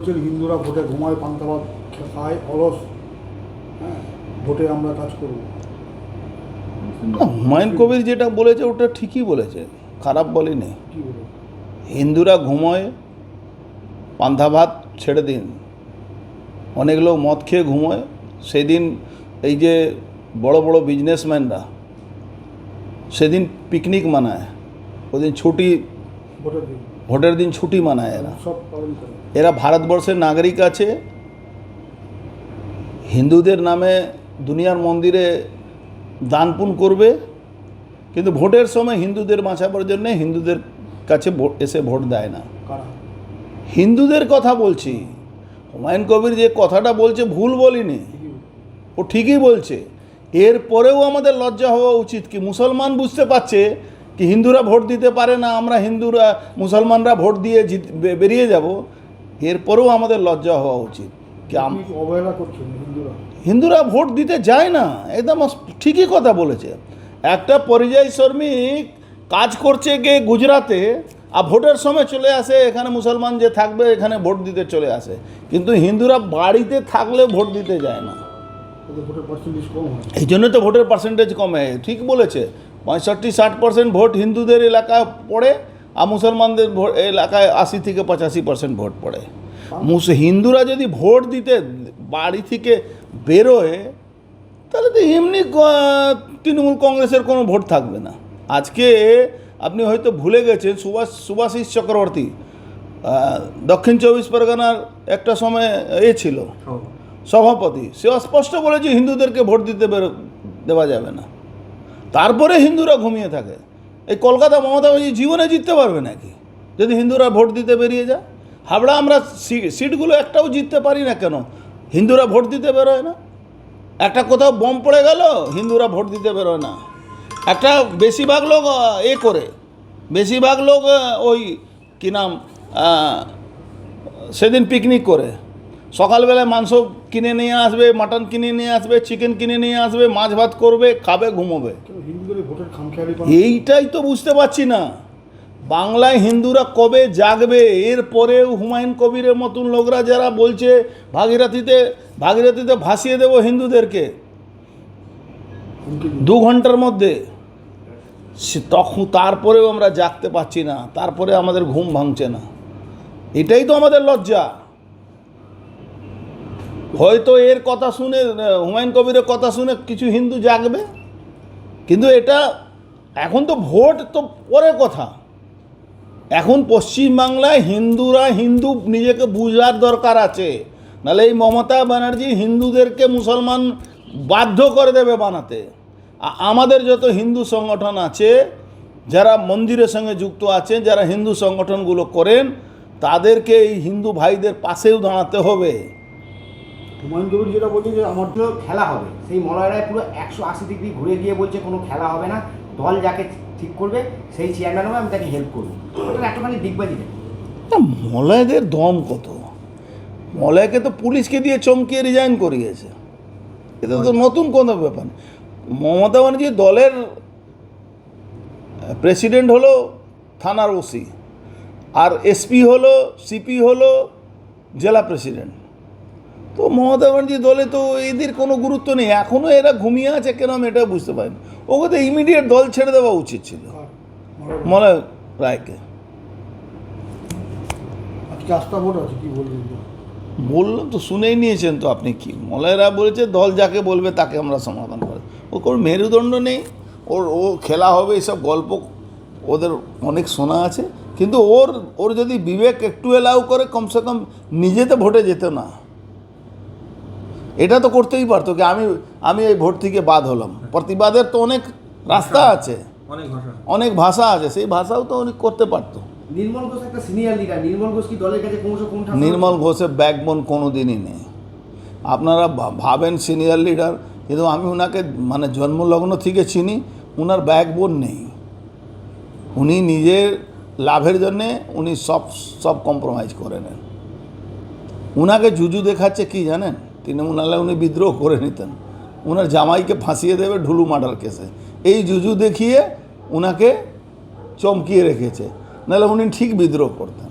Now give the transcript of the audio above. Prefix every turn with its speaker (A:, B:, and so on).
A: হিন্দুরা ভোটে ঘুমায় পান্তা ভাত খায় অলস। হ্যাঁ ভোটে আমরা কাজ করব।
B: হুমায়ুন কবির যেটা বলেছে ওটা ঠিকই বলেছে। খারাপ বলেনি হিন্দুরা ঘুমোয় পান্থা ভাত ছেড়ে দিন। অনেক লোক মদ খেয়ে ঘুমোয়। সেদিন এই যে বড় বড় বিজনেসম্যানরা সেদিন পিকনিক মানায়। ওদিন ছুটি
A: ভোটের দিন
B: ছুটি মানায় এরা। এরা ভারতবর্ষের নাগরিক আছে। হিন্দুদের নামে দুনিয়ার মন্দিরে দান পুণ্য করবে। কিন্তু ভোটের সময় হিন্দুদের বাঁচাবার জন্য হিন্দুদের কাছে এসে ভোট দেয় না। হিন্দুদের কথা বলছি। হুমায়ুন কবির যে কথাটা বলছে ভুল বলিনি। ও ঠিকই বলছে। এরপরেও আমাদের লজ্জা হওয়া উচিত কি মুসলমান বুঝতে পারছে কি হিন্দুরা ভোট দিতে পারে না আমরা হিন্দুরা মুসলমানরা ভোট দিয়ে জিত বেরিয়ে যাব এরপরেও আমাদের লজ্জা হওয়া উচিত।
A: অবহেলা করছেন হিন্দুরা?
B: হিন্দুরা ভোট দিতে যায় না একদম ঠিকই কথা বলেছে। একটা পরিযায়ী শ্রমিক কাজ করছে গিয়ে গুজরাতে আর ভোটের সময় চলে আসে এখানে মুসলমান যে থাকবে এখানে ভোট দিতে চলে আসে। কিন্তু হিন্দুরা বাড়িতে থাকলে ভোট দিতে যায় না। এই জন্য তো ভোটের পার্সেন্টেজ কমে ঠিক বলেছে। পঁয়ষট্টি ষাট পার্সেন্ট ভোট হিন্দুদের এলাকায় পড়ে আর মুসলমানদের এলাকায় আশি থেকে পঁচাশি পার্সেন্ট ভোট পড়ে। মুস হিন্দুরা যদি ভোট দিতে বাড়ি থেকে বেরোয় তাহলে তো এমনি তৃণমূল কংগ্রেসের কোনো ভোট থাকবে না। আজকে আপনি হয়তো ভুলে গেছেন সুভাষ সুভাষিস চক্রবর্তী দক্ষিণ চব্বিশ পরগনার একটা সময় এ ছিল। সভাপতি। সে স্পষ্ট বলেছে হিন্দুদেরকে ভোট দিতে বেরো দেওয়া যাবে না। তারপরে হিন্দুরা ঘুমিয়ে থাকে। এই কলকাতা মমতা ব্যানার্জি জীবনে জিততে পারবে নাকি? যদি হিন্দুরা ভোট দিতে বেরিয়ে যায়? হাবড়া আমরা সিটগুলো একটাও জিততে পারি না কেন? হিন্দুরা ভোট দিতে বেরোয় না। একটা কোথাও বম পড়ে গেল, হিন্দুরা ভোট দিতে বেরোয় না। একটা বেশিরভাগ লোক এ করে। বেশিরভাগ লোক ওই কী নাম সেদিন পিকনিক করে। সকালবেলায় মাংস কিনে নিয়ে আসবে মাটন কিনে নিয়ে আসবে চিকেন কিনে নিয়ে আসবে মাছ ভাত করবে খাবে ঘুমোবে। এইটাই তো বুঝতে পারছি না। বাংলায় হিন্দুরা কবে জাগবে? এরপরেও হুমায়ুন কবিরের মতন লোকরা যারা বলছে ভাগীরথীতে ভাগীরথীতে ভাসিয়ে দেবো হিন্দুদেরকে। দু ঘণ্টার মধ্যে। সে- তখন তারপরেও আমরা জাগতে পারছি না। তারপরে আমাদের ঘুম ভাঙছে না। এটাই তো আমাদের লজ্জা। হয়তো এর কথা শুনে হুমায়ুন কবিরের কথা শুনে কিছু হিন্দু জাগবে। কিন্তু এটা এখন তো ভোট তো পরে কথা। এখন পশ্চিমবাংলায় হিন্দুরা হিন্দু নিজেকে বুঝার দরকার আছে। নাহলে এই মমতা ব্যানার্জি হিন্দুদেরকে মুসলমান বাধ্য করে দেবে বানাতে। আমাদের যত হিন্দু সংগঠন আছে, যারা মন্দিরের সঙ্গে যুক্ত আছে যারা হিন্দু সংগঠনগুলো করেন, তাদেরকে এই হিন্দু ভাইদের পাশেও দাঁড়াতে হবে।
A: হুমায়ুন কবির যেটা বলছে যে আমার
C: তো খেলা হবে। সেই মলয়রায় পুরো একশো আশি ডিগ্রি ঘুরে গিয়ে বলছে কোনো খেলা হবে না। দল যাকে ঠিক করবে সেই চেয়ারম্যান হবে আমি তাকে হেল্প করব। ওটা একটুখানি
B: না, মলয়দের দম কত? মলয়কে তো পুলিশকে দিয়ে চমকিয়ে রিজাইন করিয়েছে। এটা তো নতুন কোনো ব্যাপার মমতা ব্যানার্জি দলের প্রেসিডেন্ট হলো থানার ওসি। আর এসপি হলো সিপি হলো জেলা প্রেসিডেন্ট তো মমতা ব্যানার্জি দলে তো এদের কোনো গুরুত্ব নেই। এখনও এরা ঘুমিয়ে আছে কেন আমি এটা বুঝতে পারি ওকে তো ইমিডিয়েট দল ছেড়ে দেওয়া উচিত ছিল। মলয় রায়কে। বললাম তো শুনেই নিয়েছেন তো আপনি কি। মলয়রা বলেছে দল যাকে বলবে তাকে আমরা সমাধান করে। ও কোনো মেরুদণ্ড নেই। ওর ও খেলা হবে এইসব গল্প ওদের অনেক শোনা আছে। কিন্তু ওর ওর যদি বিবেক একটু এলাও করে কমসে কম নিজে তো ভোটে যেত না। এটা তো করতেই পারতো কি আমি আমি এই ভোট থেকে বাদ হলাম। প্রতিবাদের তো অনেক রাস্তা আছে।
C: অনেক ভাষা।
B: আছে সেই ভাষাও তো উনি করতে পারতো।
C: নির্মল ঘোষ একটা সিনিয়র লিডার নির্মল ঘোষ কি দলের কাছে ক্রমশ কোন
B: নির্মল ঘোষের ব্যাকবোন কোনো দিনই নেই। আপনারা ভাবেন সিনিয়র লিডার কিন্তু আমি ওনাকে মানে জন্মলগ্ন থেকে চিনি ওনার ব্যাকবোন নেই। উনি নিজের লাভের জন্যে উনি সব সব কম্প্রোমাইজ করে নেন। উনাকে জুজু দেখাচ্ছে কি জানেন? তৃণমূল নাহলে উনি বিদ্রোহ করে নিতেন। ওনার জামাইকে ফাঁসিয়ে দেবে ঢুলু মার্ডার কেসে। এই জুজু দেখিয়ে ওনাকে চমকিয়ে রেখেছে। নাহলে উনি ঠিক বিদ্রোহ করতেন।